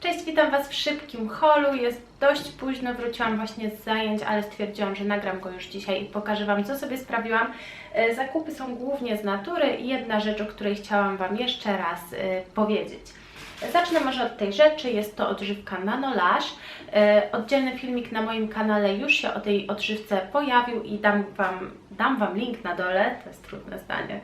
Cześć, witam Was w szybkim holu. Jest dość późno, wróciłam właśnie z zajęć, ale stwierdziłam, że nagram go już dzisiaj i pokażę Wam, co sobie sprawiłam. E, Zakupy są głównie z natury i jedna rzecz, o której chciałam Wam jeszcze raz e, powiedzieć. Zacznę może od tej rzeczy, jest to odżywka Nanolash. E, Oddzielny filmik na moim kanale już się o tej odżywce pojawił i dam Wam, dam wam link na dole, to jest trudne zdanie.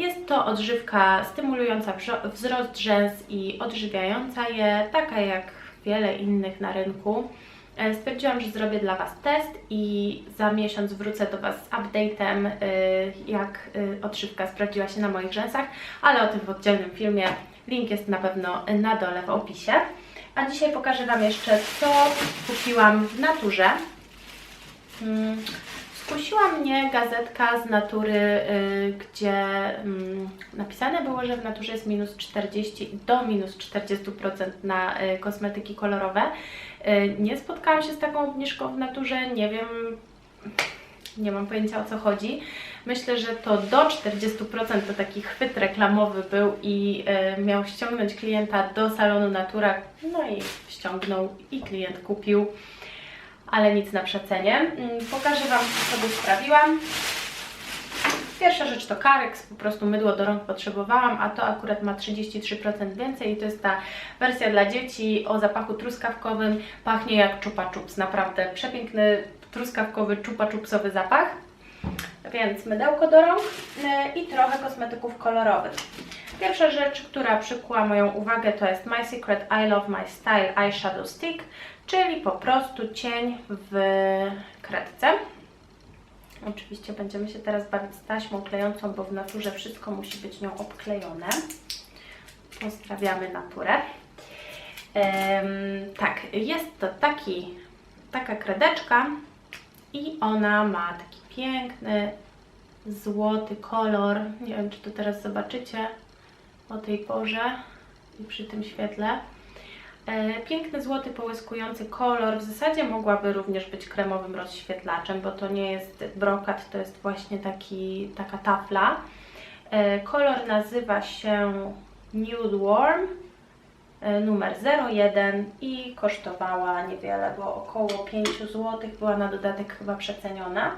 Jest to odżywka stymulująca wzrost rzęs i odżywiająca je, taka jak wiele innych na rynku. E, Stwierdziłam, że zrobię dla Was test i za miesiąc wrócę do Was z update'em, e, jak e, odżywka sprawdziła się na moich rzęsach, ale o tym w oddzielnym filmie. Link jest na pewno na dole w opisie. A dzisiaj pokażę Wam jeszcze, co kupiłam w naturze. Skusiła mnie gazetka z natury, y, gdzie mm, napisane było, że w naturze jest minus 40 do minus 40% na y, kosmetyki kolorowe. Y, nie spotkałam się z taką obniżką w naturze, nie wiem, nie mam pojęcia o co chodzi. Myślę, że to do 40% to taki chwyt reklamowy był i miał ściągnąć klienta do salonu Natura, no i ściągnął i klient kupił ale nic na przecenie. Mm, Pokażę Wam, co sobie sprawiłam. Pierwsza rzecz to Carex, po prostu mydło do rąk potrzebowałam, a to akurat ma 33% więcej i to jest ta wersja dla dzieci o zapachu truskawkowym. Pachnie jak chupa chups, naprawdę przepiękny truskawkowy chupa chupsowy zapach. Więc mydełko do rąk y, i trochę kosmetyków kolorowych. Pierwsza rzecz, która przykuła moją uwagę to jest My Secret I Love My Style Eyeshadow Stick, czyli po prostu cień w kredce. Oczywiście będziemy się teraz bawić z taśmą klejącą, bo w naturze wszystko musi być nią obklejone. Pozdrawiamy naturę. Tak, jest to taki, taka kredeczka i ona ma taki piękny, złoty kolor. Nie wiem, czy to teraz zobaczycie o tej porze i przy tym świetle. E, Piękny, złoty, połyskujący kolor. W zasadzie mogłaby również być kremowym rozświetlaczem, bo to nie jest brokat, to jest właśnie taki, taka tafla. E, Kolor nazywa się Nude Warm, e, numer 01 i kosztowała niewiele, bo około 5 zł, była na dodatek chyba przeceniona.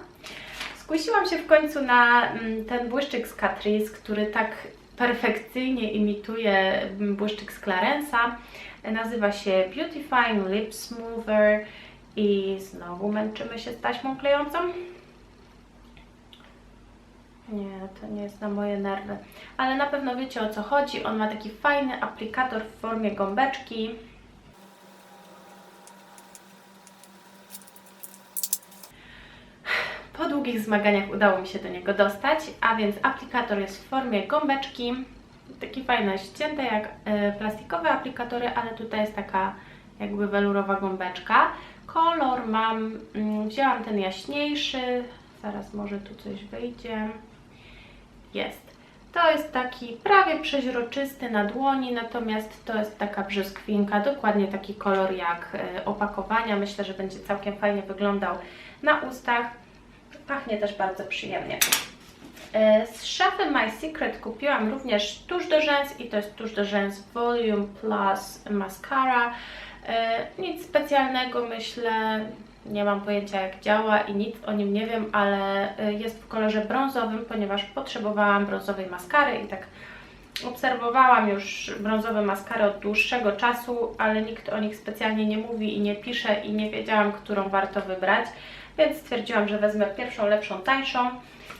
Skusiłam się w końcu na mm, ten błyszczyk z Catrice, który tak perfekcyjnie imituje mm, błyszczyk z Clarensa. Nazywa się Beautifying Lip Smoother i znowu męczymy się z taśmą klejącą. Nie, to nie jest na moje nerwy. Ale na pewno wiecie o co chodzi. On ma taki fajny aplikator w formie gąbeczki. Po długich zmaganiach udało mi się do niego dostać, a więc aplikator jest w formie gąbeczki. Taki fajne, ścięte jak e, plastikowe aplikatory, ale tutaj jest taka jakby welurowa gąbeczka. Kolor mam, mm, wzięłam ten jaśniejszy, zaraz może tu coś wyjdzie. Jest. To jest taki prawie przeźroczysty na dłoni, natomiast to jest taka brzoskwinka, dokładnie taki kolor jak e, opakowania. Myślę, że będzie całkiem fajnie wyglądał na ustach. Pachnie też bardzo przyjemnie. E, Z szafy My Secret kupiłam również tusz do rzęs i to jest tusz do rzęs Volume Plus Mascara. E, Nic specjalnego myślę, nie mam pojęcia jak działa i nic o nim nie wiem, ale e, jest w kolorze brązowym, ponieważ potrzebowałam brązowej maskary i tak obserwowałam już brązowe maskary od dłuższego czasu, ale nikt o nich specjalnie nie mówi i nie pisze i nie wiedziałam, którą warto wybrać, więc stwierdziłam, że wezmę pierwszą, lepszą, tańszą.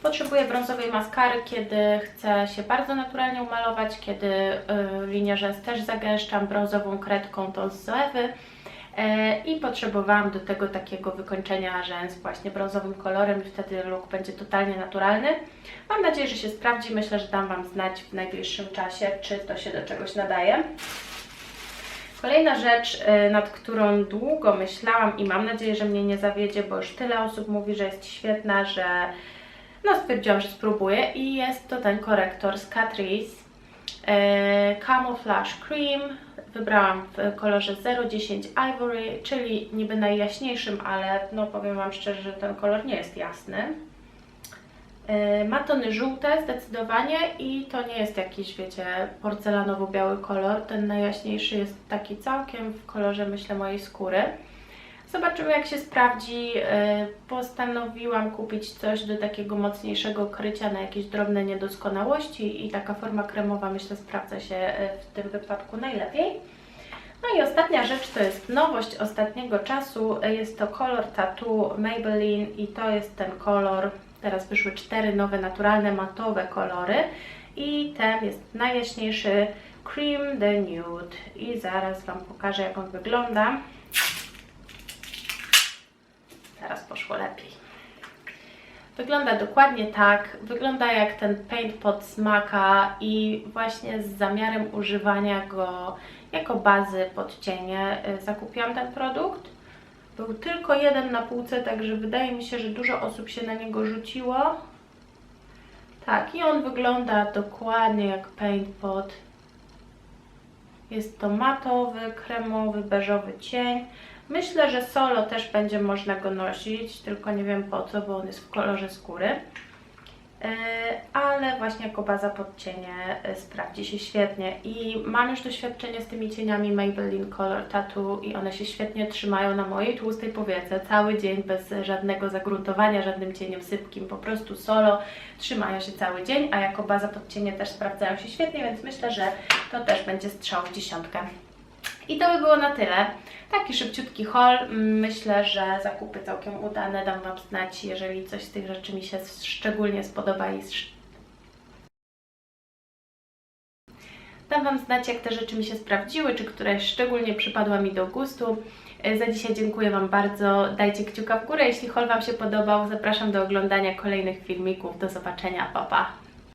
Potrzebuję brązowej maskary, kiedy chcę się bardzo naturalnie umalować, kiedy y, linię rzęs też zagęszczam brązową kredką tą z Zoewy. E, I potrzebowałam do tego takiego wykończenia rzęs właśnie brązowym kolorem i wtedy look będzie totalnie naturalny. Mam nadzieję, że się sprawdzi. Myślę, że dam Wam znać w najbliższym czasie, czy to się do czegoś nadaje. Kolejna rzecz, y, nad którą długo myślałam i mam nadzieję, że mnie nie zawiedzie, bo już tyle osób mówi, że jest świetna, że no stwierdziłam, że spróbuję i jest to ten korektor z Catrice e, Camouflage Cream. Wybrałam w kolorze 010 Ivory, czyli niby najjaśniejszym, ale no powiem Wam szczerze, że ten kolor nie jest jasny. E, Ma tony żółte zdecydowanie i to nie jest jakiś, wiecie, porcelanowo-biały kolor. Ten najjaśniejszy jest taki całkiem w kolorze, myślę, mojej skóry. Zobaczymy jak się sprawdzi. E, Postanowiłam kupić coś do takiego mocniejszego krycia na jakieś drobne niedoskonałości i taka forma kremowa myślę sprawdza się e, w tym wypadku najlepiej. No i ostatnia rzecz to jest nowość ostatniego czasu. Jest to kolor Tattoo Maybelline i to jest ten kolor. Teraz wyszły cztery nowe naturalne matowe kolory i ten jest najjaśniejszy Cream the Nude i zaraz Wam pokażę jak on wygląda. Teraz poszło lepiej. Wygląda dokładnie tak. Wygląda jak ten paint pod smaka i właśnie z zamiarem używania go jako bazy pod cienie y, zakupiłam ten produkt. Był tylko jeden na półce, także wydaje mi się, że dużo osób się na niego rzuciło. Tak, i on wygląda dokładnie jak paint pod. Jest to matowy, kremowy, beżowy cień. Myślę, że solo też będzie można go nosić, tylko nie wiem po co, bo on jest w kolorze skóry. Yy, Ale właśnie jako baza pod cienie yy, sprawdzi się świetnie. I mam już doświadczenie z tymi cieniami Maybelline Color Tattoo i one się świetnie trzymają na mojej tłustej powiece cały dzień bez żadnego zagruntowania, żadnym cieniem sypkim, po prostu solo. Trzymają się cały dzień, a jako baza pod cienie też sprawdzają się świetnie, więc myślę, że to też będzie strzał w dziesiątkę. I to by było na tyle. Taki szybciutki haul. Myślę, że zakupy całkiem udane. Dam Wam znać, jeżeli coś z tych rzeczy mi się szczególnie spodoba i Dam Wam znać, jak te rzeczy mi się sprawdziły, czy któraś szczególnie przypadła mi do gustu. E, Za dzisiaj dziękuję Wam bardzo. Dajcie kciuka w górę, jeśli haul Wam się podobał. Zapraszam do oglądania kolejnych filmików. Do zobaczenia. Pa, pa.